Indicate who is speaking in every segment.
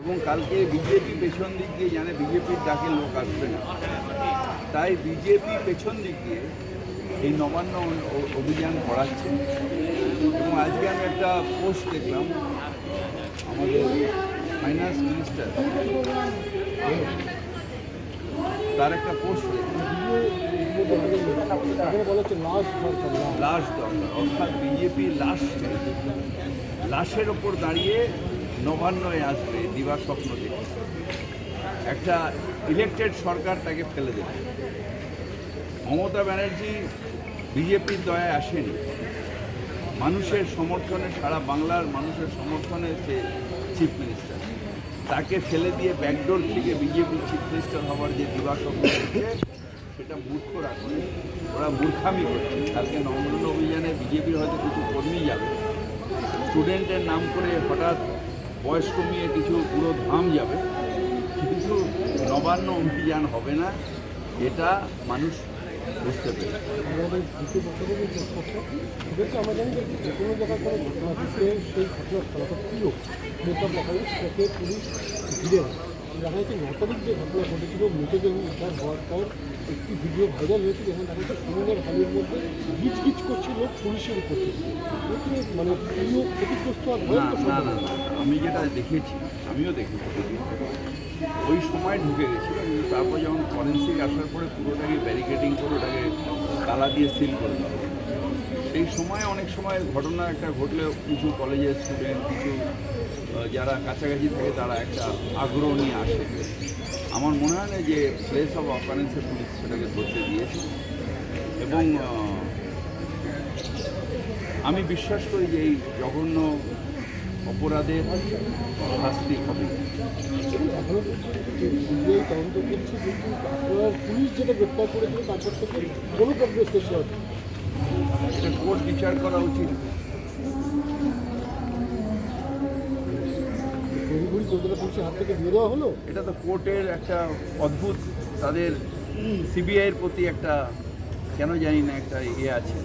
Speaker 1: এবং কালকে বিজেপি পেছন দিক দিয়ে জানে বিজেপির ডাকে লোক আসবে না। তাই বিজেপি পেছন দিক দিয়ে এই নবান্ন অভিযান করাচ্ছে। এবং আজকে আমি একটা পোস্ট দেখলাম, আমাদের ফাইন্যান্স মিনিস্টার। তার একটা পোস্ট লাশ দরকার, অর্থাৎ বিজেপি লাশ, লাশের ওপর দাঁড়িয়ে নবান্নয় আসবে দিবা স্বপ্ন দেখে একটা ইলেকটেড সরকার তাকে ফেলে দেবে। মমতা ব্যানার্জি বিজেপির দয়ায় আসেনি। মানুষের সমর্থনে, সারা বাংলার মানুষের সমর্থনে সে চিফ মিনিস্টার তাকে ফেলে দিয়ে ব্যাকডোর থেকে বিজেপি চিফ মিনিস্টার হওয়ার যে দিবা স্বপ্ন সেটা মূর্খরা করে ওরা মূর্খামি করছে। কালকে নবরত্ন অভিযানে বিজেপির হয়তো কিছু কর্মী যাবে। স্টুডেন্টের নাম করে হঠাৎ বয়স কমিয়ে কিছু পুরো ধাম যাবে, কিন্তু নবান্ন অভিযান হবে না, এটা মানুষ বুঝতে পেরে
Speaker 2: ঘটনা সেই দেখা পুলিশ। দেখা যাচ্ছে ন যে ঘটনা ঘটেছিল মৃতদেহ উদ্ধার হওয়ার পর একটি ভিডিও ভাইরাল হয়েছে যেখানে দেখা যাচ্ছে সুন্দর হলের মধ্যে গিচ গিচ করছে লোক পুলিশের উপর। মানে প্রিয় ক্ষতিগ্রস্ত আর
Speaker 1: না না আমি যেটা দেখেছি আমিও দেখেছি। ওই সময় ঢুকে গেছিল কিন্তু তারপর যখন ফরেন্সিক আসার পরে পুরোটাকে ব্যারিকেডিং করে ওটাকে তালা দিয়ে সিল করে দেওয়া সেই সময় অনেক সময় ঘটনা একটা ঘটলে কিছু কলেজের স্টুডেন্ট কিছু যারা কাছাকাছি থাকে তারা একটা আগ্রহ নিয়ে আসে। আমার মনে হয় না যে প্লেস অফ অফারেন্সে পুলিশ সেটাকে ধরতে দিয়েছে। এবং আমি বিশ্বাস করি যে এই জঘন্য অপরাধের শাস্তি হবে।
Speaker 2: করছে পুলিশ যেটা গ্রেপ্তার করেছিল তারপর থেকে কোনো করছে।
Speaker 1: এটা কোর্ট বিচার করা উচিত।
Speaker 2: কলকাতা পুলিশের হাত থেকে দিয়ে দেওয়া হলো?
Speaker 1: এটা তো কোর্টের একটা অদ্ভুত, তাদের সিবিআইয়ের প্রতি একটা, কেন জানি না একটা ইয়ে আছে,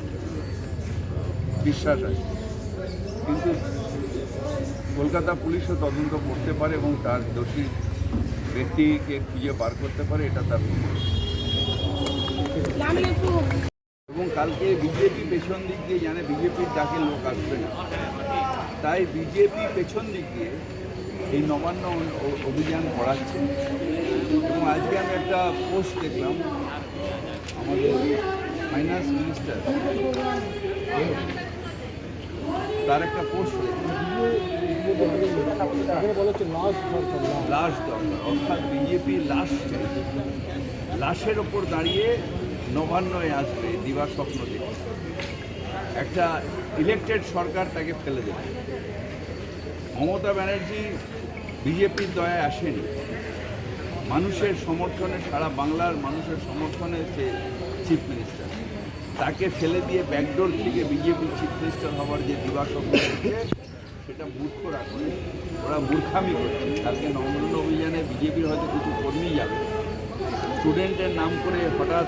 Speaker 1: বিশ্বাস আছে। কিন্তু কলকাতা পুলিশও তদন্ত করতে পারে এবং তার দোষী ব্যক্তিকে খুঁজে বার করতে পারে, এটা তার এবং কালকে বিজেপি পেছন দিক দিয়ে জানে বিজেপির ডাকে লোক আসবে না। তাই বিজেপি পেছন দিক দিয়ে এই নবান্ন অভিযান করাচ্ছে। এবং আজকে আমি একটা পোস্ট দেখলাম, আমাদের ফাইন্যান্স মিনিস্টার। তার একটা পোস্ট লাশ দরকার, অর্থাৎ বিজেপি লাশ লাশের ওপর দাঁড়িয়ে নবান্নয় আসবে দিবা স্বপ্ন দেখে একটা ইলেকটেড সরকার তাকে ফেলে দেবে। মমতা ব্যানার্জি বিজেপির দয়ায় আসেনি। মানুষের সমর্থনে, সারা বাংলার মানুষের সমর্থনে সে চিফ মিনিস্টার তাকে ফেলে দিয়ে ব্যাকডোর থেকে বিজেপি চিফ মিনিস্টার হওয়ার যে দিবা স্বপ্ন দেখছে সেটা মূর্খরা করে ওরা মূর্খামি করছে। কালকে নবরত্ন অভিযানে বিজেপির হয়তো কিছু কর্মী যাবে। স্টুডেন্টের নাম করে হঠাৎ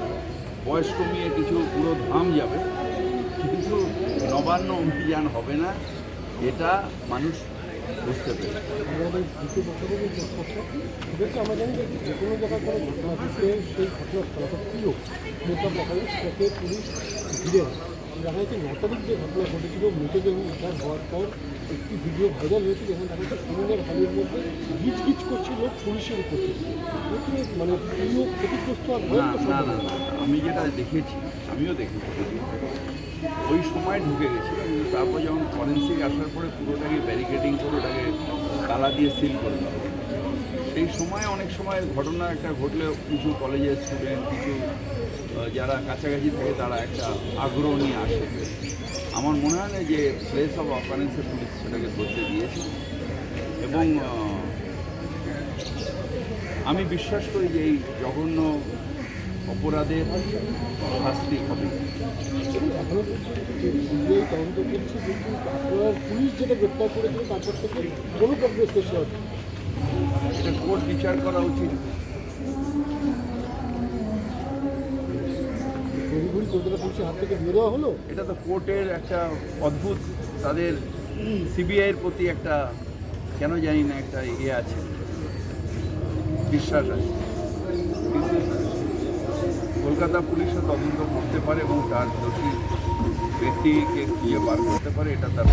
Speaker 1: বয়স কমিয়ে কিছু পুরো ধাম যাবে। কিন্তু নবান্ন অভিযান হবে না। এটা মানুষ বুঝতে পেরে
Speaker 2: আমাদের দ্বিতীয় বক্তব্য যে আমরা জানি যে কোনো জায়গায় কোনো ঘটনা ঘটলে সেই মেকআপ দেখা যায় সেটাকে পুলিশ ঘিরে। দেখা যাচ্ছে ন তারিখ যে ঘটনা ঘটেছিল মৃতদেহ উদ্ধার হওয়ার পর একটি ভিডিও ভাইরাল হয়েছে যেখানে দেখা যাচ্ছে সুন্দর হলের মধ্যে গিচ গিচ করছে পুলিশের উপর মানে প্রিয় ক্ষতিগ্রস্ত আর
Speaker 1: আমিও যেটা দেখেছি আমিও দেখেছি। ওই সময় ঢুকে কিন্তু তারপর যখন ফরেন্সিক আসার পরে পুরোটাকে ব্যারিকেডিং করে ওটাকে তালা দিয়ে সিল করে দেওয়া সেই সময় অনেক সময় ঘটনা একটা ঘটলে কিছু কলেজের স্টুডেন্ট কিছু যারা কাছাকাছি থাকে তারা একটা আগ্রহ নিয়ে আসে। আমার মনে হয় না যে প্লেস অফ অফারেন্সে পুলিশ সেটাকে ধরতে দিয়েছে। এবং আমি বিশ্বাস করি যে এই জঘন্য অপরাধের শাস্তি হবে।
Speaker 2: পুলিশ যেটা গ্রেপ্তার তারপর থেকে
Speaker 1: এটা কোর্ট বিচার করা উচিত।
Speaker 2: কলকাতা হাত থেকে দেওয়া হলো
Speaker 1: এটা তো কোর্টের একটা অদ্ভুত, তাদের সিবিআইয়ের প্রতি একটা কেন জানি না একটা ইয়ে আছে, বিশ্বাস আছে। কলকাতা পুলিশও তদন্ত করতে পারে এবং তার দোষী ব্যক্তিকে খুঁজে বার করতে পারে, এটা তার